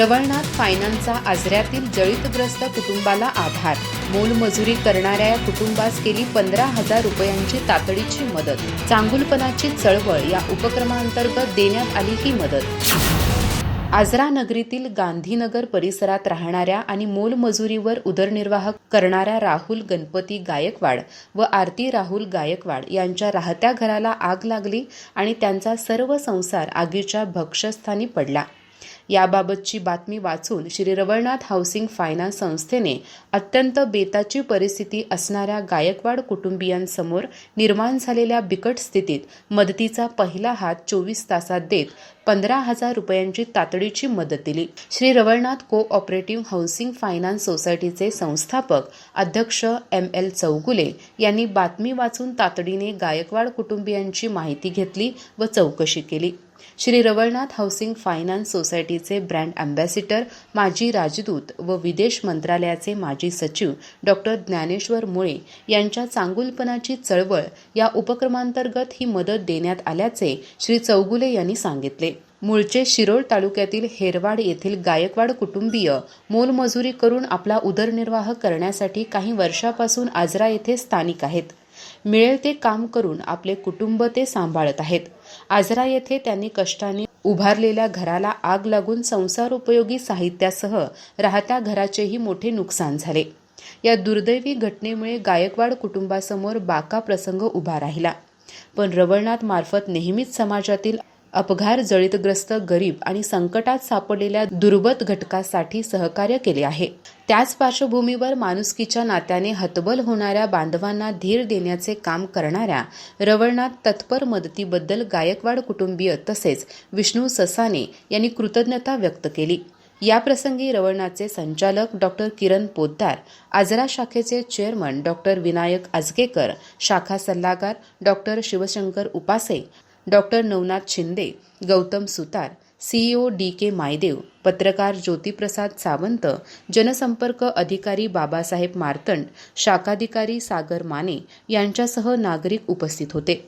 श्रवणनाथ फायनान्सचा आजऱ्यातील जळीतग्रस्त कुटुंबाला आधार मोलमजुरी करणाऱ्या या कुटुंबास केली पंधरा हजार रुपयांची तातडीची मदत. चांगुलपणाची चळवळ या उपक्रमांतर्गत देण्यात आली ही मदत. आजरा नगरीतील गांधीनगर परिसरात राहणाऱ्या आणि मोलमजुरीवर उदरनिर्वाह करणाऱ्या राहुल गणपती गायकवाड व आरती राहुल गायकवाड यांच्या राहत्या घराला आग लागली आणि त्यांचा सर्व संसार आगीच्या भक्षस्थानी पडला. याबाबतची बातमी वाचून श्री रवळनाथ हाऊसिंग फायनान्स संस्थेने अत्यंत बेताची परिस्थिती असणाऱ्या गायकवाड कुटुंबियांसमोर निर्माण झालेल्या बिकट स्थितीत मदतीचा पहिला हात चोवीस तासात देत पंधरा हजार रुपयांची तातडीची मदत दिली. श्री रवळनाथ को ऑपरेटिव्ह हाऊसिंग फायनान्स सोसायटीचे संस्थापक अध्यक्ष एम एल चौगुले यांनी बातमी वाचून तातडीने गायकवाड कुटुंबियांची माहिती घेतली व चौकशी केली. श्री रवळनाथ हाऊसिंग फायनान्स सोसायटीचे ब्रँड अँबॅसिडर माजी राजदूत व विदेश मंत्रालयाचे माजी सचिव डॉक्टर ज्ञानेश्वर मुळे यांच्या चांगुलपणाची चळवळ या उपक्रमांतर्गत ही मदत देण्यात आल्याचे श्री चौगुले यांनी सांगितले. मूळचे शिरोळ तालुक्यातील हेरवाड येथील गायकवाड कुटुंबीय मोलमजुरी करून आपला उदरनिर्वाह करण्यासाठी काही वर्षापासून आजरा येथे स्थानिक आहेत. मिळेल ते काम करून आपले कुटुंब ते सांभाळत आहेत. आजरा येथे त्यांनी कष्टाने उभारलेल्या घराला आग लागून संसार उपयोगी साहित्यासह राहत्या घराचेही मोठे नुकसान झाले. या दुर्दैवी घटनेमुळे गायकवाड कुटुंबासमोर बाका प्रसंग उभा राहिला. पण रवळनाथ मार्फत नेहमीच समाजातील अपघार जळीतग्रस्त गरीब आणि संकटात सापडलेल्या दुर्बत घटकासाठी सहकार्य केले आहे. त्याच पार्श्वभूमीवर माणुसकीच्या नात्याने हतबल होणाऱ्या बांधवांना धीर देण्याचे काम करणाऱ्या रवळनाथ तत्पर मदतीबद्दल गायकवाड कुटुंबीय तसेच विष्णू ससाने यांनी कृतज्ञता व्यक्त केली. याप्रसंगी रवळनाथचे संचालक डॉक्टर किरण पोद्दार आजरा शाखेचे चेअरमन डॉक्टर विनायक आजगेकर शाखा सल्लागार doctor Shivshankar Upase doctor Navnath Shinde Gautam Sutar CEO D K Maydev पत्रकार ज्योतिप्रसाद सावंत जनसंपर्क अधिकारी बाबासाहेब मार्तंड शाखाधिकारी सागर माने यांच्यासह नागरिक उपस्थित होते.